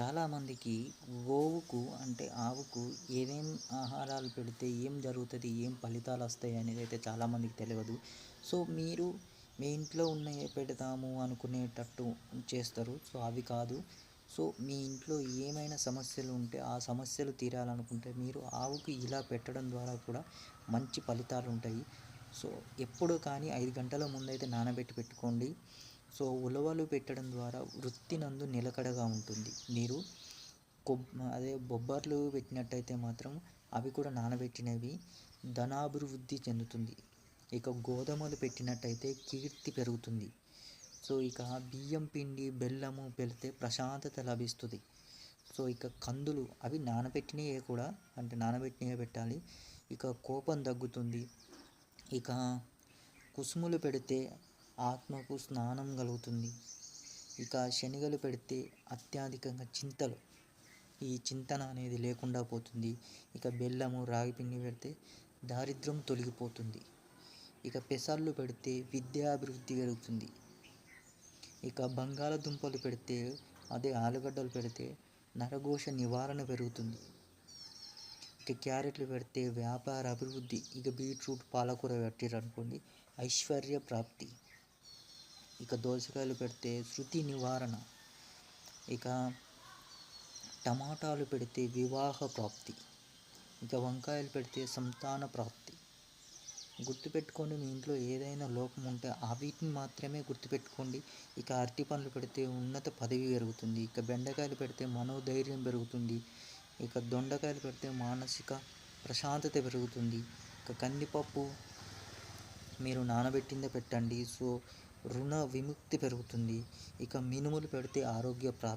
చాలామందికి గోవుకు అంటే ఆవుకు ఏమేం ఆహారాలు పెడితే ఏం జరుగుతుంది ఏం ఫలితాలు వస్తాయి అనేది అయితే చాలామందికి తెలియదు. సో మీరు మీ ఇంట్లో ఉన్నవి పెడతాము అనుకునేటట్టు చేస్తారు. సో అవి కాదు. సో మీ ఇంట్లో ఏమైనా సమస్యలు ఉంటే ఆ సమస్యలు తీరాలనుకుంటే మీరు ఆవుకి ఇలా పెట్టడం ద్వారా కూడా మంచి ఫలితాలు ఉంటాయి. సో ఎప్పుడు కానీ ఐదు గంటల ముందైతే నానబెట్టి పెట్టుకోండి. సో ఉలవలు పెట్టడం ద్వారా వృత్తి నందు నిలకడగా ఉంటుంది. మీరు కొబ్ అదే బొబ్బర్లు పెట్టినట్టయితే మాత్రం అవి కూడా నానబెట్టినవి ధనాభివృద్ధి చెందుతుంది. ఇక గోధుమలు పెట్టినట్టయితే కీర్తి పెరుగుతుంది. సో ఇక బియ్యం పిండి బెల్లము పెడితే ప్రశాంతత లభిస్తుంది. సో ఇక కందులు అవి నానబెట్టినవి కూడా అంటే నానబెట్టినవి పెట్టాలి. ఇక కోపం తగ్గుతుంది. ఇక కుసుములు పెడితే ఆత్మకు స్నానం కలుగుతుంది. ఇక శనిగలు పెడితే అత్యధికంగా చింతలు. ఈ చింతన అనేది లేకుండా పోతుంది. ఇక బెల్లము రాగి పిండి పెడితే దారిద్ర్యం తొలగిపోతుంది. ఇక పెసర్లు పెడితే విద్యాభివృద్ధి పెరుగుతుంది ఇక బంగాళదుంపలు పెడితే అదే ఆలుగడ్డలు పెడితే నరఘోష నివారణ పెరుగుతుంది. ఇక క్యారెట్లు పెడితే వ్యాపార అభివృద్ధి. ఇక బీట్రూట్ పాలకూర పెట్టారనుకోండి ఐశ్వర్య ప్రాప్తి. ఇక దోసకాయలు పెడితే శృతి నివారణ. ఇక టమాటాలు పెడితే వివాహ ప్రాప్తి. ఇక వంకాయలు పెడితే సంతాన ప్రాప్తి. గుర్తుపెట్టుకోండి మీ ఇంట్లో ఏదైనా లోపం ఉంటే ఆ వీటిని మాత్రమే గుర్తుపెట్టుకోండి. ఇక అరటి పండ్లు పెడితే ఉన్నత పదవి పెరుగుతుంది. ఇక బెండకాయలు పెడితే మనోధైర్యం పెరుగుతుంది. ఇక దొండకాయలు పెడితే మానసిక ప్రశాంతత పెరుగుతుంది. ఇక కందిపప్పు మీరు నానబెట్టిందే పెట్టండి. సో రుణ విముక్తి పెరుగుతుంది. ఇక మినుములు పెడితే ఆరోగ్య ప్రాప్తి